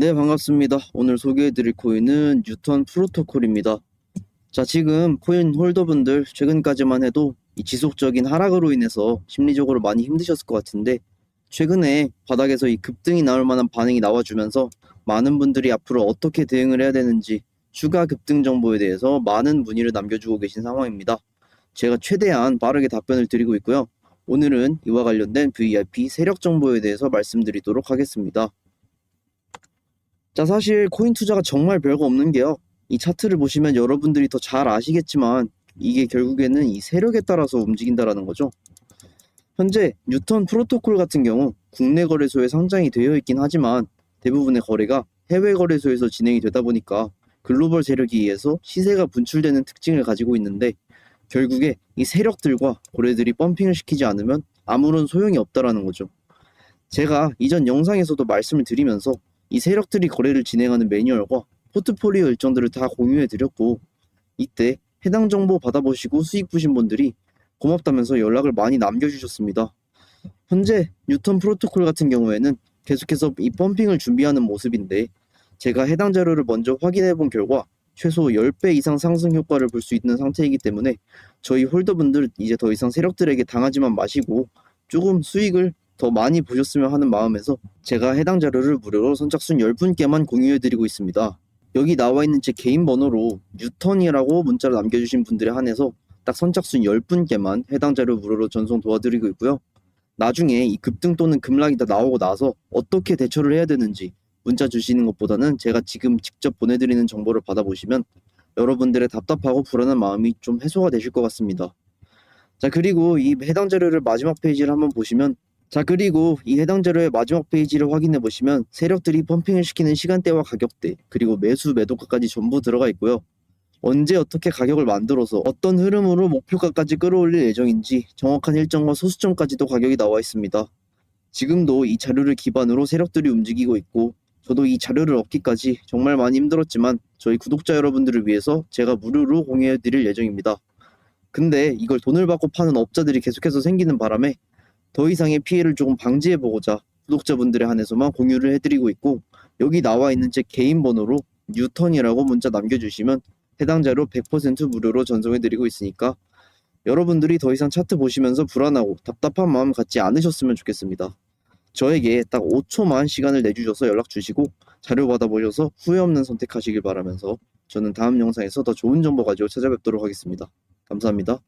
네, 반갑습니다. 오늘 소개해드릴 코인은 뉴턴 프로토콜입니다. 자, 지금 코인 홀더분들 최근까지만 해도 이 지속적인 하락으로 인해서 심리적으로 많이 힘드셨을 것 같은데 최근에 바닥에서 이 급등이 나올 만한 반응이 나와주면서 많은 분들이 앞으로 어떻게 대응을 해야 되는지 추가 급등 정보에 대해서 많은 문의를 남겨주고 계신 상황입니다. 제가 최대한 빠르게 답변을 드리고 있고요. 오늘은 이와 관련된 VIP 세력 정보에 대해서 말씀드리도록 하겠습니다. 자, 사실 코인 투자가 정말 별거 없는 게요. 이 차트를 보시면 여러분들이 더 잘 아시겠지만 이게 결국에는 이 세력에 따라서 움직인다라는 거죠. 현재 뉴턴 프로토콜 같은 경우 국내 거래소에 상장이 되어 있긴 하지만 대부분의 거래가 해외 거래소에서 진행이 되다 보니까 글로벌 세력에 의해서 시세가 분출되는 특징을 가지고 있는데 결국에 이 세력들과 거래들이 펌핑을 시키지 않으면 아무런 소용이 없다라는 거죠. 제가 이전 영상에서도 말씀을 드리면서 이 세력들이 거래를 진행하는 매뉴얼과 포트폴리오 일정들을 다 공유해 드렸고 이때 해당 정보 받아보시고 수익 보신 분들이 고맙다면서 연락을 많이 남겨주셨습니다. 현재 뉴턴 프로토콜 같은 경우에는 계속해서 이 펌핑을 준비하는 모습인데 제가 해당 자료를 먼저 확인해 본 결과 최소 10배 이상 상승 효과를 볼 수 있는 상태이기 때문에 저희 홀더분들 이제 더 이상 세력들에게 당하지만 마시고 조금 수익을 더 많이 보셨으면 하는 마음에서 제가 해당 자료를 무료로 선착순 10분께만 공유해 드리고 있습니다. 여기 나와 있는 제 개인 번호로 뉴턴이라고 문자를 남겨주신 분들에 한해서 딱 선착순 10분께만 해당 자료 무료로 전송 도와드리고 있고요. 나중에 이 급등 또는 급락이 다 나오고 나서 어떻게 대처를 해야 되는지 문자 주시는 것보다는 제가 지금 직접 보내드리는 정보를 받아보시면 여러분들의 답답하고 불안한 마음이 좀 해소가 되실 것 같습니다. 자, 그리고 이 해당 자료를 마지막 페이지를 한번 보시면 자, 그리고 이 해당 자료의 마지막 페이지를 확인해 보시면 세력들이 펌핑을 시키는 시간대와 가격대, 그리고 매수 매도가까지 전부 들어가 있고요. 언제 어떻게 가격을 만들어서 어떤 흐름으로 목표가까지 끌어올릴 예정인지 정확한 일정과 소수점까지도 가격이 나와 있습니다. 지금도 이 자료를 기반으로 세력들이 움직이고 있고 저도 이 자료를 얻기까지 정말 많이 힘들었지만 저희 구독자 여러분들을 위해서 제가 무료로 공유해 드릴 예정입니다. 근데 이걸 돈을 받고 파는 업자들이 계속해서 생기는 바람에 더 이상의 피해를 조금 방지해 보고자 구독자분들에 한해서만 공유를 해드리고 있고 여기 나와 있는 제 개인 번호로 뉴턴이라고 문자 남겨주시면 해당 자료 100% 무료로 전송해드리고 있으니까 여러분들이 더 이상 차트 보시면서 불안하고 답답한 마음 갖지 않으셨으면 좋겠습니다. 저에게 딱 5초만 시간을 내주셔서 연락 주시고 자료 받아보셔서 후회 없는 선택하시길 바라면서 저는 다음 영상에서 더 좋은 정보 가지고 찾아뵙도록 하겠습니다. 감사합니다.